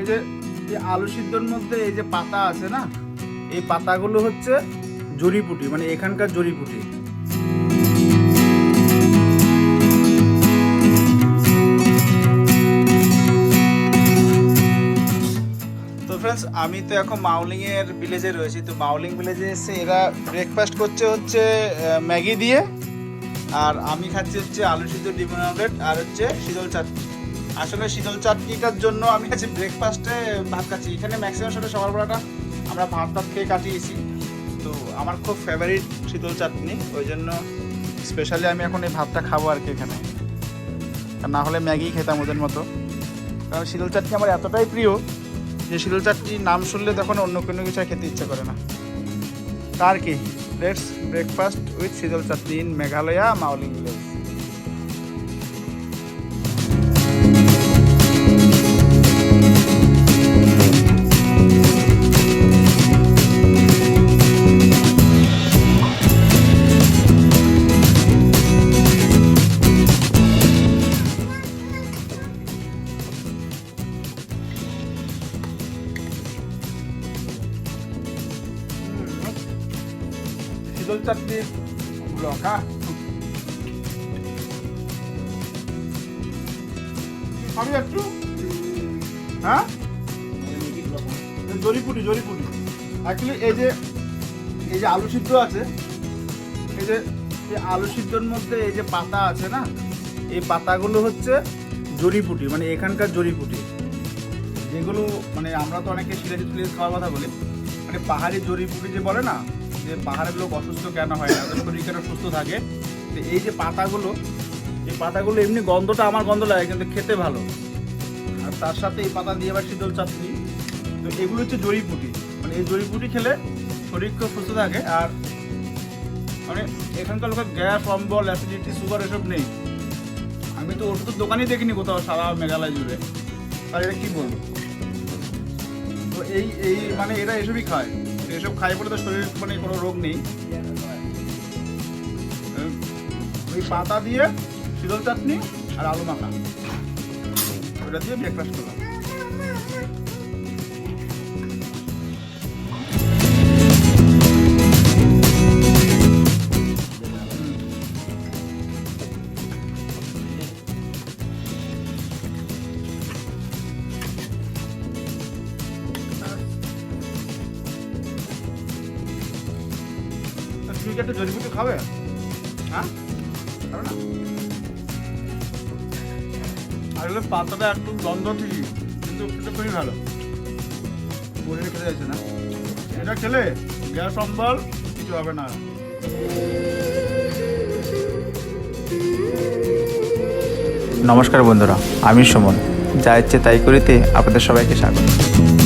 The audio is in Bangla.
এই যে, এই আলু সিদ্ধর মধ্যে এই যে পাতা আছে না, এই পাতাগুলো হচ্ছে জড়িপুটি মানে এখানকার জড়িপুটি। তো আমি তো এখন মাউলিং এর ভিলেজে রয়েছি, তো মাউলিং ভিলেজে এসে এরা ব্রেকফাস্ট করছে হচ্ছে ম্যাগি দিয়ে, আর আমি খাচ্ছি হচ্ছে আলু সিদ্ধ অমলেট আর হচ্ছে শীতল চাটনি। আসলে শীতল চাটনিটার জন্য আমি আজকে ব্রেকফাস্টে ভাত খাচ্ছি। এখানে ম্যাক্সিমাম সাথে সকালবেলাটা আমরা ভাত ভাত খেয়ে কাটিয়েছি। তো আমার খুব ফেভারিট শীতল চাটনি, ওই জন্য স্পেশালি আমি এখন এই ভাতটা খাব আর কি এখানে। আর না হলে ম্যাগি খেতাম ওদের মতো। কারণ শীতল চাটনি আমার এতটাই প্রিয় যে শীতল চাটনির নাম শুনলে তখন অন্য কোনো কিছু খেতে ইচ্ছে করে না। তার কি? লেটস ব্রেকফাস্ট উইথ শীতল চাটনি ইন মেঘালয়া মাউলিং ভিলেজ শীতল চাটনির লঙ্কা আমি একটু হ্যাঁ? জরিপুটি জরিপুটি অ্যাকচুয়ালি এই যে এই যে আলু সিদ্ধ আছে, এই যে, এই আলু সিদ্ধর মধ্যে এই যে পাতা আছে না, এই পাতাগুলো হচ্ছে জড়িপুটি মানে এখানকার জড়িপুটি। যেগুলো মানে আমরা তো অনেকে সিলেটি সিলেটি খাওয়ার কথা বলি মানে পাহাড়ি জড়িপুটি যে বলে না যে পাহাড়ের লোক অসুস্থ কেন হয় না? ওদের শরীর কেন সুস্থ থাকে? তো এই যে পাতাগুলো, এই পাতাগুলো এমনি গন্ধটা আমার গন্ধ লাগে, কিন্তু খেতে ভালো। আর তার সাথে এই পাতা দিয়ে আবার শীতল চাটনি। তো এগুলো হচ্ছে জড়িপুটি মানে এই জড়িপুটি খেলে শরীর খুব সুস্থ থাকে, আর মানে এখানকার লোকের গ্যাস, অম্বল, অ্যাসিডিটি, সুগার এসব নেই। আমি তো ওষুধের দোকানই দেখিনি কোথাও, সারা মেঘালয় জুড়ে। তাই এটা কী বলব? তো এই এই মানে এরা এসবই খায়। এসব খাই বলে তো শরীর মানে কোনো রোগ নেই। ওই পাতা দিয়ে শীতল চাটনি আর আলু মাখা। ওটা দিয়ে ব্রেকফাস্ট করলাম। তা তুমি কি একটা জড়িবুটি খাবে? হ্যাঁ? খাবে না? পাতাটা একটু গন্ধ ঠিকই কিন্তু এটা খুবই ভালো। বলে খেতে যাচ্ছে না? এটা খেলে গ্যাস অম্বল কিছু হবে না। নমস্কার বন্ধুরা, আমি সুমন। যা ইচ্ছে তাই করিতে আপনাদের সবাইকে স্বাগত।